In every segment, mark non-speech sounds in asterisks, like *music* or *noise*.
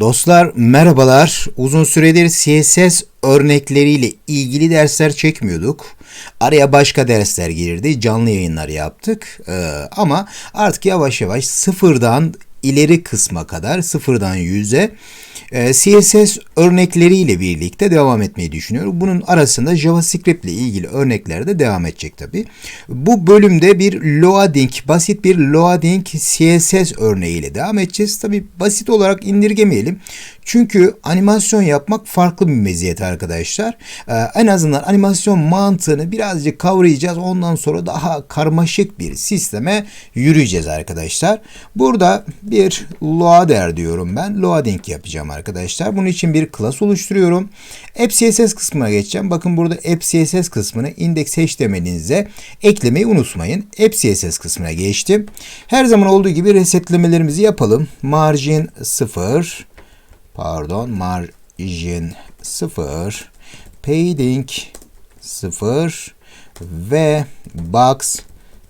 Dostlar merhabalar. Uzun süredir CSS örnekleriyle ilgili dersler çekmiyorduk. Araya başka dersler girdi. Canlı yayınlar yaptık. Ee, ama artık yavaş yavaş sıfırdan ileri kısma kadar sıfırdan yüze e, CSS örnekleriyle birlikte devam etmeyi düşünüyorum. Bunun arasında JavaScript ile ilgili örnekler de devam edecek tabi. Bu bölümde bir loading, basit bir loading CSS örneğiyle devam edeceğiz. Tabi basit olarak indirgemeyelim. Çünkü animasyon yapmak farklı bir meziyet arkadaşlar. Ee, en azından animasyon mantığını birazcık kavrayacağız. Ondan sonra daha karmaşık bir sisteme yürüyeceğiz arkadaşlar. Burada bir loader diyorum ben. Loading yapacağım arkadaşlar. Bunun için bir class oluşturuyorum. App CSS kısmına geçeceğim. Bakın burada App CSS kısmını index HTML'inize eklemeyi unutmayın. App CSS kısmına geçtim. Her zaman olduğu gibi resetlemelerimizi yapalım. Margin 0 pardon margin 0 padding 0 ve box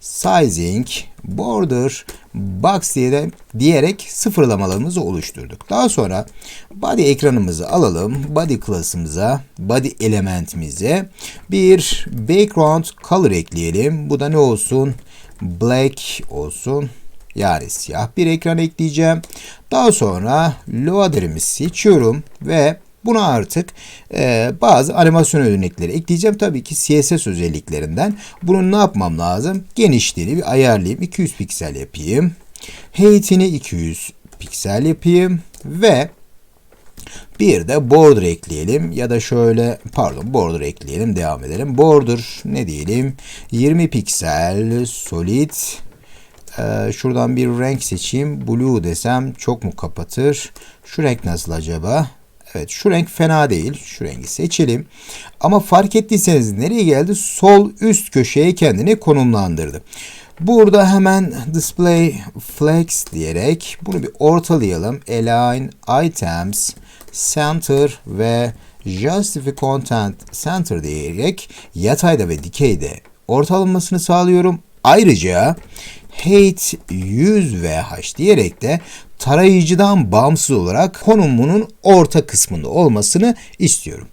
sizing border box diye de diyerek sıfırlamalarımızı oluşturduk. Daha sonra body ekranımızı alalım. Body class'ımıza, body elementimize bir background color ekleyelim. Bu da ne olsun? Black olsun. Yani siyah bir ekran ekleyeceğim. Daha sonra loader'imi seçiyorum ve Buna artık e, bazı animasyon örnekleri ekleyeceğim. Tabii ki CSS özelliklerinden. Bunun ne yapmam lazım? Genişliğini bir ayarlayayım. 200 piksel yapayım. Height'ini 200 piksel yapayım. Ve bir de border ekleyelim ya da şöyle pardon border ekleyelim devam edelim. Border ne diyelim 20 piksel solid ee, şuradan bir renk seçeyim. Blue desem çok mu kapatır? Şu renk nasıl acaba? Evet şu renk fena değil. Şu rengi seçelim. Ama fark ettiyseniz nereye geldi? Sol üst köşeye kendini konumlandırdı. Burada hemen display flex diyerek bunu bir ortalayalım. Align items center ve justify content center diyerek yatayda ve dikeyde ortalamasını sağlıyorum. Ayrıca height 100 VH diyerek de tarayıcıdan bağımsız olarak konumunun orta kısmında olmasını istiyorum.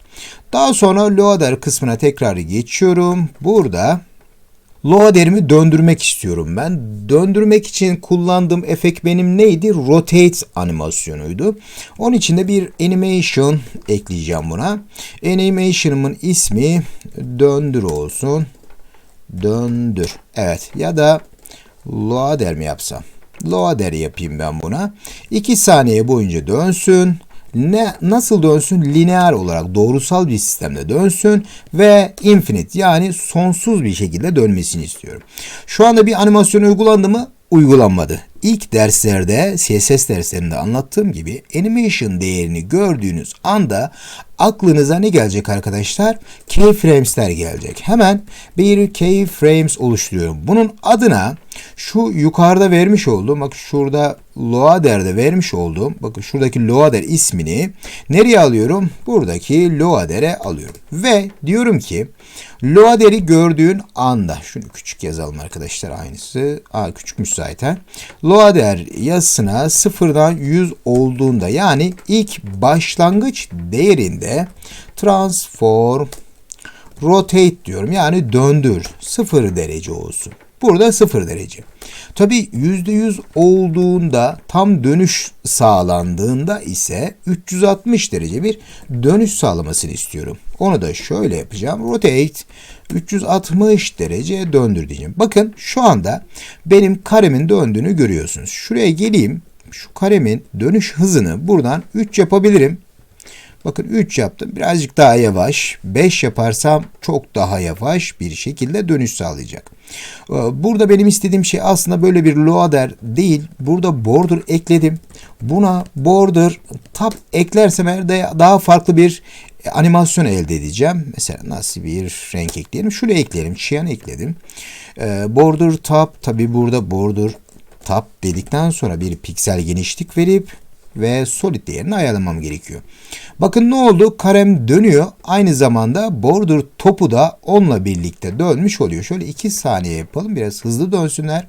Daha sonra loader kısmına tekrar geçiyorum. Burada loader'imi döndürmek istiyorum ben. Döndürmek için kullandığım efekt benim neydi? Rotate animasyonuydu. Onun için de bir animation ekleyeceğim buna. Animation'ımın ismi döndür olsun. Döndür. Evet ya da loader mi yapsam? Loader yapayım ben buna. 2 saniye boyunca dönsün. Ne nasıl dönsün? Lineer olarak doğrusal bir sistemde dönsün ve infinite yani sonsuz bir şekilde dönmesini istiyorum. Şu anda bir animasyon uygulandı mı? Uygulanmadı. İlk derslerde CSS derslerinde anlattığım gibi animation değerini gördüğünüz anda aklınıza ne gelecek arkadaşlar? Keyframes'ler gelecek. Hemen bir keyframes oluşturuyorum. Bunun adına şu yukarıda vermiş olduğum, bak şurada loader'de vermiş olduğum, bakın şuradaki loader ismini nereye alıyorum? Buradaki loader'e alıyorum. Ve diyorum ki loader'i gördüğün anda, şunu küçük yazalım arkadaşlar aynısı. Aa küçükmüş zaten. Loader yazısına sıfırdan 100 olduğunda yani ilk başlangıç değerinde transform rotate diyorum. Yani döndür. Sıfır derece olsun. Burada sıfır derece. Tabi %100 olduğunda tam dönüş sağlandığında ise 360 derece bir dönüş sağlamasını istiyorum. Onu da şöyle yapacağım. Rotate 360 derece döndür diyeceğim. Bakın şu anda benim karemin döndüğünü görüyorsunuz. Şuraya geleyim. Şu karemin dönüş hızını buradan 3 yapabilirim. Bakın 3 yaptım. Birazcık daha yavaş. 5 yaparsam çok daha yavaş bir şekilde dönüş sağlayacak. Ee, burada benim istediğim şey aslında böyle bir loader değil. Burada border ekledim. Buna border tab eklersem eğer daha farklı bir animasyon elde edeceğim. Mesela nasıl bir renk ekleyelim? Şuraya ekleyelim. Çiyan ekledim. Ee, border tab tabi burada border tab dedikten sonra bir piksel genişlik verip ve solid değerini ayarlamam gerekiyor. Bakın ne oldu? Karem dönüyor. Aynı zamanda border topu da onunla birlikte dönmüş oluyor. Şöyle 2 saniye yapalım. Biraz hızlı dönsünler.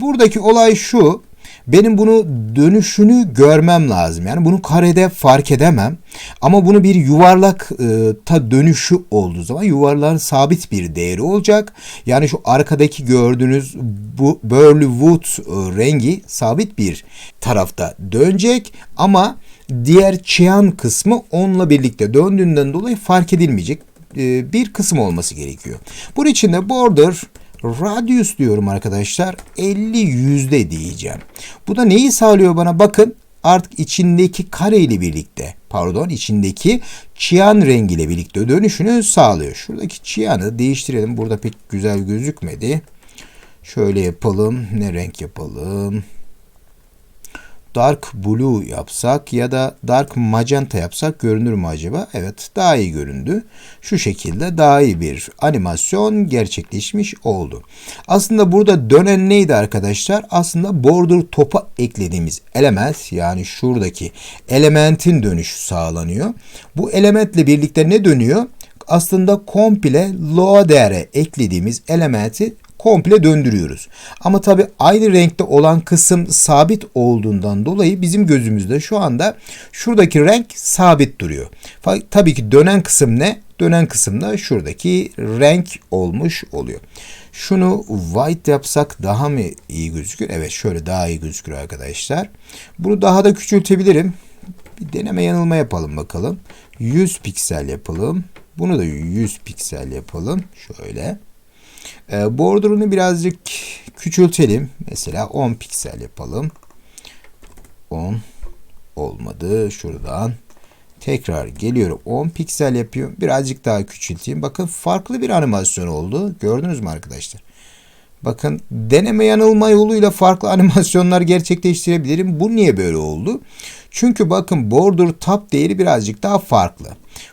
Buradaki olay şu. Benim bunu dönüşünü görmem lazım. Yani bunu karede fark edemem. Ama bunu bir yuvarlak e, ta dönüşü olduğu zaman yuvarlağın sabit bir değeri olacak. Yani şu arkadaki gördüğünüz bu Burley Wood e, rengi sabit bir tarafta dönecek ama diğer çiyan kısmı onunla birlikte döndüğünden dolayı fark edilmeyecek e, bir kısım olması gerekiyor. Bunun için de border radius diyorum arkadaşlar 50 yüzde diyeceğim. Bu da neyi sağlıyor bana bakın artık içindeki kare ile birlikte pardon içindeki çiyan rengiyle birlikte dönüşünü sağlıyor. Şuradaki çiyanı değiştirelim. Burada pek güzel gözükmedi. Şöyle yapalım. Ne renk yapalım? Dark blue yapsak ya da dark magenta yapsak görünür mü acaba? Evet daha iyi göründü. Şu şekilde daha iyi bir animasyon gerçekleşmiş oldu. Aslında burada dönen neydi arkadaşlar? Aslında border topa eklediğimiz element yani şuradaki elementin dönüşü sağlanıyor. Bu elementle birlikte ne dönüyor? Aslında komple loader'e eklediğimiz elementi komple döndürüyoruz. Ama tabi aynı renkte olan kısım sabit olduğundan dolayı bizim gözümüzde şu anda şuradaki renk sabit duruyor. Tabii ki dönen kısım ne? Dönen kısım da şuradaki renk olmuş oluyor. Şunu white yapsak daha mı iyi gözükür? Evet şöyle daha iyi gözükür arkadaşlar. Bunu daha da küçültebilirim. Bir deneme yanılma yapalım bakalım. 100 piksel yapalım. Bunu da 100 piksel yapalım. Şöyle. E, border'ını birazcık küçültelim. Mesela 10 piksel yapalım. 10 olmadı. Şuradan tekrar geliyorum. 10 piksel yapıyorum. Birazcık daha küçülteyim. Bakın farklı bir animasyon oldu. Gördünüz mü arkadaşlar? Bakın deneme yanılma yoluyla farklı *laughs* animasyonlar gerçekleştirebilirim. Bu niye böyle oldu? Çünkü bakın border top değeri birazcık daha farklı.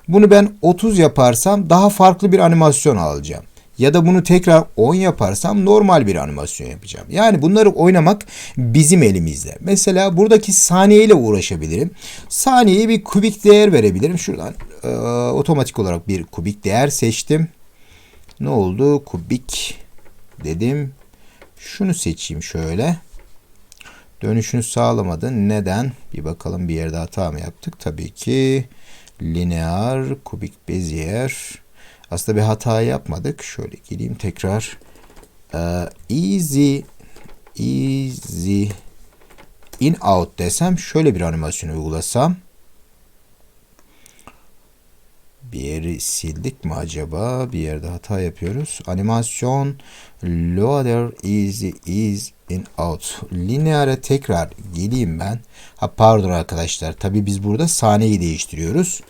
Bunu ben 30 yaparsam daha farklı bir animasyon alacağım ya da bunu tekrar 10 yaparsam normal bir animasyon yapacağım. Yani bunları oynamak bizim elimizde. Mesela buradaki saniye ile uğraşabilirim. Saniyeye bir kubik değer verebilirim. Şuradan e, otomatik olarak bir kubik değer seçtim. Ne oldu? Kubik dedim. Şunu seçeyim şöyle. Dönüşünü sağlamadı. Neden? Bir bakalım bir yerde hata mı yaptık? Tabii ki linear kubik bezier aslında bir hata yapmadık. Şöyle geleyim tekrar. Ee, easy easy in out desem şöyle bir animasyon uygulasam bir yeri sildik mi acaba? Bir yerde hata yapıyoruz. Animasyon loader easy is in out. Lineare tekrar geleyim ben. Ha pardon arkadaşlar. Tabi biz burada saniyeyi değiştiriyoruz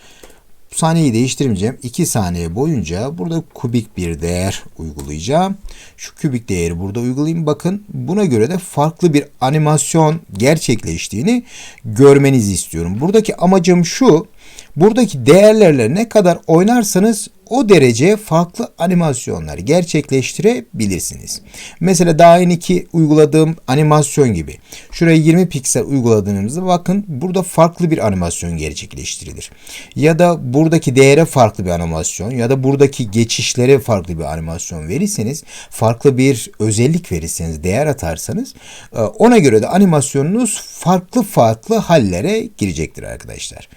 saniyeyi değiştirmeyeceğim. 2 saniye boyunca burada kubik bir değer uygulayacağım. Şu kübik değeri burada uygulayayım. Bakın buna göre de farklı bir animasyon gerçekleştiğini görmenizi istiyorum. Buradaki amacım şu. Buradaki değerlerle ne kadar oynarsanız o derece farklı animasyonlar gerçekleştirebilirsiniz. Mesela daha yeni uyguladığım animasyon gibi. Şuraya 20 piksel uyguladığınızda bakın burada farklı bir animasyon gerçekleştirilir. Ya da buradaki değere farklı bir animasyon ya da buradaki geçişlere farklı bir animasyon verirseniz farklı bir özellik verirseniz değer atarsanız e, ona göre de animasyonunuz farklı farklı hallere girecektir arkadaşlar.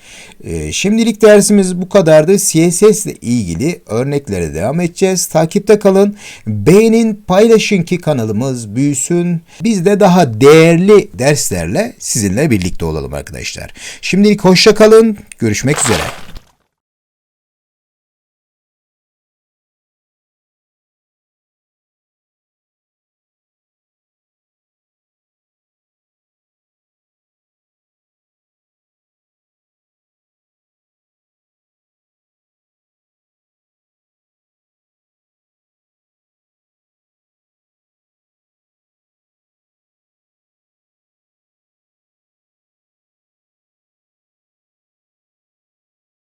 E, şimdilik dersimiz bu kadardı. CSS ile ilgili ilgili örneklere devam edeceğiz. Takipte kalın. Beğenin, paylaşın ki kanalımız büyüsün. Biz de daha değerli derslerle sizinle birlikte olalım arkadaşlar. Şimdilik hoşça kalın. Görüşmek üzere.